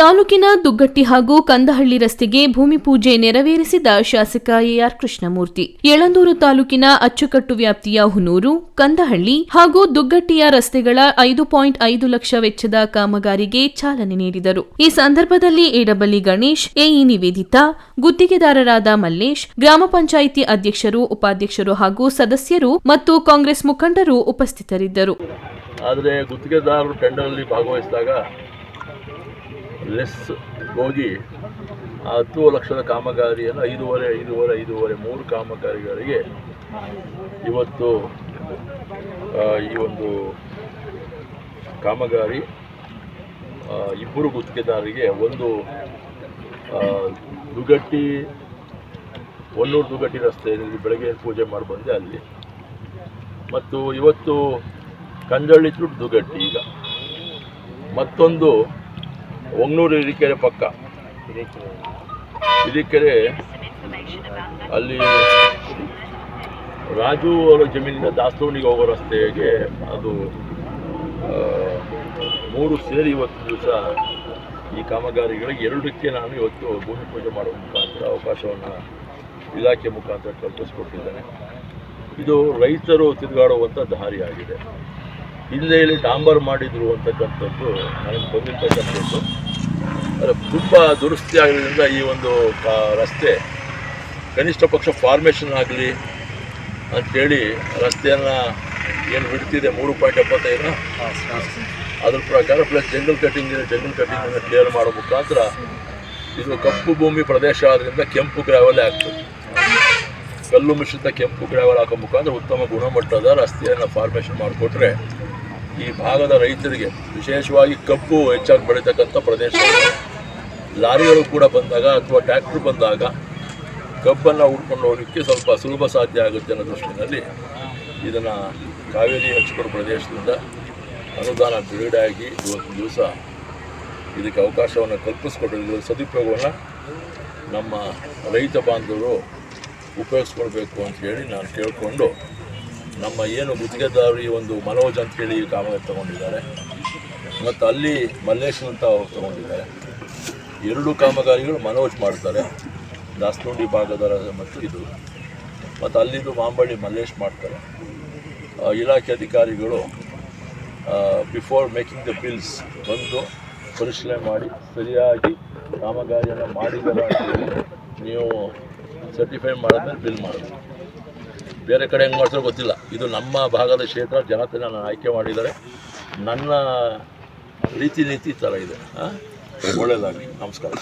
ತಾಲೂಕಿನ ದುಗ್ಗಟ್ಟಿ ಹಾಗೂ ಕಂದಹಳ್ಳಿ ರಸ್ತೆಗೆ ಭೂಮಿ ಪೂಜೆ ನೆರವೇರಿಸಿದ ಶಾಸಕ ಎಆರ್ ಕೃಷ್ಣಮೂರ್ತಿ. ಯಳಂದೂರು ತಾಲೂಕಿನ ಅಚ್ಚುಕಟ್ಟು ವ್ಯಾಪ್ತಿಯ ಹುನೂರು, ಕಂದಹಳ್ಳಿ ಹಾಗೂ ದುಗ್ಗಟ್ಟಿಯ ರಸ್ತೆಗಳ ಐದು ಪಾಯಿಂಟ್ ಐದು ಲಕ್ಷ ವೆಚ್ಚದ ಕಾಮಗಾರಿಗೆ ಚಾಲನೆ ನೀಡಿದರು. ಈ ಸಂದರ್ಭದಲ್ಲಿ ಏಡಬಲ್ಲಿ ಗಣೇಶ್, ಎಇ ನಿವೇದಿತಾ, ಗುತ್ತಿಗೆದಾರರಾದ ಮಲ್ಲೇಶ್, ಗ್ರಾಮ ಪಂಚಾಯಿತಿ ಅಧ್ಯಕ್ಷರು, ಉಪಾಧ್ಯಕ್ಷರು ಹಾಗೂ ಸದಸ್ಯರು ಮತ್ತು ಕಾಂಗ್ರೆಸ್ ಮುಖಂಡರು ಉಪಸ್ಥಿತರಿದ್ದರು. ಆದರೆ ಗುತ್ತಿಗೆದಾರರು ಟೆಂಡರ್ನಲ್ಲಿ ಭಾಗವಹಿಸಿದಾಗ ಲೆಸ್ ಹೋಗಿ ಹತ್ತು ಲಕ್ಷದ ಕಾಮಗಾರಿಯನ್ನು ಐದೂವರೆ ಐದೂವರೆ ಐದೂವರೆ, ಮೂರು ಕಾಮಗಾರಿಗಳಿಗೆ ಇವತ್ತು ಈ ಒಂದು ಕಾಮಗಾರಿ ಇಬ್ಬರು ಗುತ್ತಿಗೆದಾರರಿಗೆ ಒಂದು ದುಗಟ್ಟಿ, ಒನ್ನೂರು ದುಗಟ್ಟಿ ರಸ್ತೆಯಲ್ಲಿ ಬೆಳಗ್ಗೆ ಪೂಜೆ ಮಾಡಿ ಬಂದೆ ಅಲ್ಲಿ. ಮತ್ತು ಇವತ್ತು ಕಂಜಳ್ಳಿ ತುಟ್ಟು ದುಗಟ್ಟಿ ಈಗ. ಮತ್ತೊಂದು ಒಂಗ್ನೂರು ಹಿರಿಕೆರೆ ಪಕ್ಕ. ಹಿರಿಕೆರೆ ಅಲ್ಲಿ ರಾಜು ಅವರ ಜಮೀನಿನ ದಾಸೋಣಿಗೆ ಹೋಗೋ ರಸ್ತೆಗೆ ಅದು ಮೂರು ಸೇರಿ ಇವತ್ತು ದಿವಸ ಈ ಕಾಮಗಾರಿಗಳಿಗೆ ಎರಡಕ್ಕೆ ನಾನು ಇವತ್ತು ಭೂಮಿ ಪೂಜೆ ಮಾಡುವ ಮುಖಾಂತರ ಅವಕಾಶವನ್ನು ಇಲಾಖೆ ಮುಖಾಂತರ ಕಲ್ಪಿಸಿಕೊಟ್ಟಿದ್ದೇನೆ. ಇದು ರೈತರು ತಿರುಗಾಡುವಂಥ ದಾರಿಯಾಗಿದೆ ಹಿಂದೆ ಇಲ್ಲಿ ಡಾಂಬರ್ ಮಾಡಿದ್ರು ಅಂತಕ್ಕಂಥದ್ದು ನನಗೆ ಬಂದಿರ್ತಕ್ಕಂಥದ್ದು. ತುಂಬ ದುರಸ್ತಿ ಆಗಿರೋದ್ರಿಂದ ಈ ಒಂದು ರಸ್ತೆ, ಕನಿಷ್ಠ ಪಕ್ಷ ಫಾರ್ಮೇಷನ್ ಆಗಲಿ ಅಂಥೇಳಿ ರಸ್ತೆಯನ್ನು ಏನು ಬಿಡ್ತಿದೆ ಮೂರು ಪಾಯಿಂಟ್ ಎಪ್ಪತ್ತೈದು ಅದ್ರ ಪ್ರಕಾರ ಪ್ಲಸ್ ಜಂಗಲ್ ಕಟಿಂಗ್ ಇದೆ ಜಂಗಲ್ ಕಟಿಂಗನ್ನು ಕ್ಲಿಯರ್ ಮಾಡೋ ಮುಖಾಂತರ ಇದು ಕಪ್ಪು ಭೂಮಿ ಪ್ರದೇಶ ಆದ್ದರಿಂದ ಕೆಂಪು ಗ್ರಾವಲೇ ಆಗ್ತದೆ. ಕಲ್ಲು ಮಿಶ್ರಿತ ಕೆಂಪು ಗ್ರಾವಲ್ ಹಾಕೋ ಮುಖಾಂತರ ಉತ್ತಮ ಗುಣಮಟ್ಟದ ರಸ್ತೆಯನ್ನು ಫಾರ್ಮೇಷನ್ ಮಾಡಿಕೊಟ್ರೆ ಈ ಭಾಗದ ರೈತರಿಗೆ ವಿಶೇಷವಾಗಿ ಕಬ್ಬು ಹೆಚ್ಚಾಗಿ ಬೆಳೀತಕ್ಕಂಥ ಪ್ರದೇಶ. ಲಾರಿಗಳು ಕೂಡ ಬಂದಾಗ ಅಥವಾ ಟ್ರ್ಯಾಕ್ಟ್ರ್ ಬಂದಾಗ ಕಬ್ಬನ್ನು ಉಡ್ಕೊಂಡು ಹೋಗಲಿಕ್ಕೆ ಸ್ವಲ್ಪ ಸುಲಭ ಸಾಧ್ಯ ಆಗುತ್ತೆ ಅನ್ನೋ ದೃಷ್ಟಿಯಲ್ಲಿ ಇದನ್ನು ಕಾವೇರಿ ಹಚ್ಕೊಡು ಪ್ರದೇಶದಿಂದ ಅನುದಾನ ಬಿಡುಗಡೆಯಾಗಿ ಇವತ್ತು ದಿವಸ ಇದಕ್ಕೆ ಅವಕಾಶವನ್ನು ಕಲ್ಪಿಸ್ಕೊಟ್ಟಿದ್ದು ಸದುಪಯೋಗವನ್ನು ನಮ್ಮ ರೈತ ಬಾಂಧವರು ಉಪಯೋಗಿಸ್ಕೊಳ್ಬೇಕು ಅಂತ ಹೇಳಿ ನಾನು ಕೇಳಿಕೊಂಡು ನಮ್ಮ ಏನು ಗುತ್ತಿಗೆದಾರಿ ಒಂದು ಮನೋಜ್ ಅಂತ ಹೇಳಿ ಕಾಮಗಾರಿ ತಗೊಂಡಿದ್ದಾರೆ. ಮತ್ತು ಅಲ್ಲಿ ಮಲ್ಲೇಶ್ ಅಂತ ಅವ್ರು ತಗೊಂಡಿದ್ದಾರೆ. ಎರಡು ಕಾಮಗಾರಿಗಳು ಮನೋಜ್ ಮಾಡ್ತಾರೆ. ದಾಸನೋಡಿ ಭಾಗದ ಮತ್ತು ಇದು. ಮತ್ತು ಅಲ್ಲಿದ್ದು ಮಾಂಬಳ್ಳಿ ಮಲ್ಲೇಶ್ ಮಾಡ್ತಾರೆ. ಇಲಾಖೆ ಅಧಿಕಾರಿಗಳು ಬಿಫೋರ್ ಮೇಕಿಂಗ್ ದ ಬಿಲ್ಸ್ ಬಂದು ಪರಿಶೀಲನೆ ಮಾಡಿ ಸರಿಯಾಗಿ ಕಾಮಗಾರಿಯನ್ನು ಅಂತೇಳಿ ನೀವು ಸರ್ಟಿಫೈ ಮಾಡಿದ್ಮೇಲೆ ಬಿಲ್ ಮಾಡಬೇಕು. ಬೇರೆ ಕಡೆ ಹೆಂಗೆ ಮಾಡ್ತಾರೋ ಗೊತ್ತಿಲ್ಲ. ಇದು ನಮ್ಮ ಭಾಗದ ಕ್ಷೇತ್ರ ಜನತೆ ನನ್ನ ಆಯ್ಕೆ ಮಾಡಿದ್ದಾರೆ. ನನ್ನ ರೀತಿ ನೀತಿ ಥರ ಇದೆ. ಒಳ್ಳೆಯದಾಗಲಿ ನಮಸ್ಕಾರ.